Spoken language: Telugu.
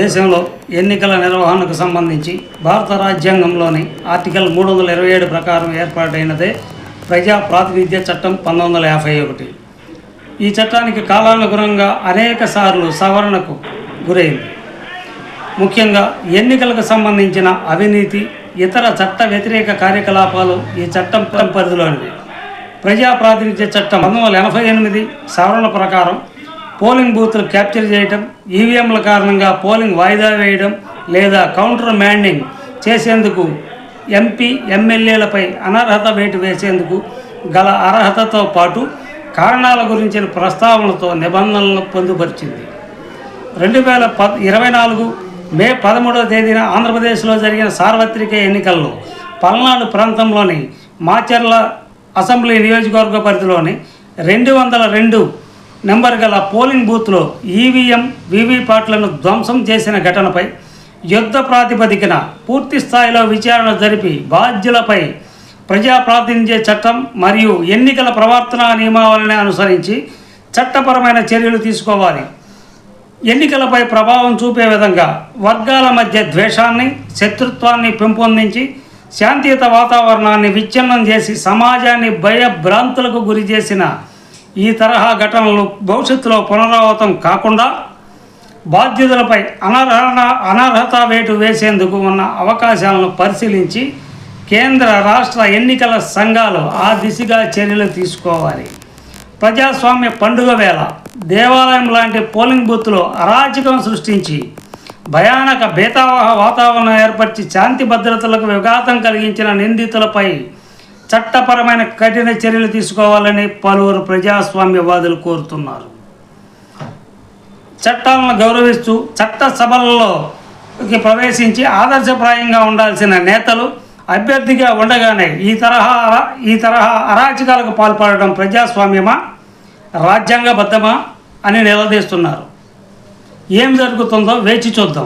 దేశంలో ఎన్నికల నిర్వహణకు సంబంధించి భారత రాజ్యాంగంలోని ఆర్టికల్ మూడు వందల ఇరవై ఏడు ప్రకారం ఏర్పాటైనదే ప్రజా ప్రాతినిధ్య చట్టం పంతొమ్మిది వందల యాభై ఒకటి. ఈ చట్టానికి కాలానుగుణంగా అనేక సార్లు సవరణకు గురైంది. ముఖ్యంగా ఎన్నికలకు సంబంధించిన అవినీతి ఇతర చట్ట వ్యతిరేక కార్యకలాపాలు ఈ చట్టం పరిధిలోనివి. ప్రజా ప్రాతినిధ్య చట్టం పంతొమ్మిది వందల ఎనభై ఎనిమిది సవరణ ప్రకారం పోలింగ్ బూత్లు క్యాప్చర్ చేయటం ఈవీఎంల కారణంగా పోలింగ్ వాయిదా వేయడం లేదా కౌంటర్ మ్యాండింగ్ చేసేందుకు ఎంపీ ఎమ్మెల్యేలపై అనర్హత వేటు వేసేందుకు గల అర్హతతో పాటు కారణాల గురించిన ప్రస్తావనలతో నిబంధనలను పొందుపరిచింది. రెండు వేల ప ఇరవై నాలుగు మే పదమూడవ తేదీన ఆంధ్రప్రదేశ్లో జరిగిన సార్వత్రిక ఎన్నికల్లో పల్నాడు ప్రాంతంలోని మాచర్ల అసెంబ్లీ నియోజకవర్గ పరిధిలోని రెండు వందల రెండు నెంబర్ గల పోలింగ్ బూత్లో ఈవీఎం వీవీపాట్లను ధ్వంసం చేసిన ఘటనపై యుద్ధ ప్రాతిపదికన పూర్తి స్థాయిలో విచారణ జరిపి బాధ్యులపై ప్రజాప్రాతినిధ్య చట్టం మరియు ఎన్నికల ప్రవర్తన నియమావళిని అనుసరించి చట్టపరమైన చర్యలు తీసుకోవాలి. ఎన్నికలపై ప్రభావం చూపే విధంగా వర్గాల మధ్య ద్వేషాన్ని శత్రుత్వాన్ని పెంపొందించి శాంతియుత వాతావరణాన్ని విచ్ఛిన్నం చేసి సమాజాన్ని భయభ్రాంతులకు గురి చేసిన ఈ తరహా ఘటనలు భవిష్యత్తులో పునరావృతం కాకుండా బాధ్యతలపై అనర్హణ అనర్హత వేటు వేసేందుకు ఉన్న అవకాశాలను పరిశీలించి కేంద్ర రాష్ట్ర ఎన్నికల సంఘాలు ఆ దిశగా చర్యలు తీసుకోవాలి. ప్రజాస్వామ్య పండుగ వేళ దేవాలయం లాంటి పోలింగ్ బూత్లో అరాచకం సృష్టించి భయానక భేతావహ వాతావరణం ఏర్పరిచి శాంతి భద్రతలకు విఘాతం కలిగించిన నిందితులపై చట్టపరమైన కఠిన చర్యలు తీసుకోవాలని పలువురు ప్రజాస్వామ్యవాదులు కోరుతున్నారు. చట్టాలను గౌరవిస్తూ చట్ట సభలలోకి ప్రవేశించి ఆదర్శప్రాయంగా ఉండాల్సిన నేతలు అభ్యర్థిగా ఉండగానే ఈ తరహా ఈ తరహా అరాచకాలకు పాల్పడడం ప్రజాస్వామ్యమా? రాజ్యాంగబద్ధమా? అని నిలదీస్తున్నారు. ఏం జరుగుతుందో వేచి చూద్దాం.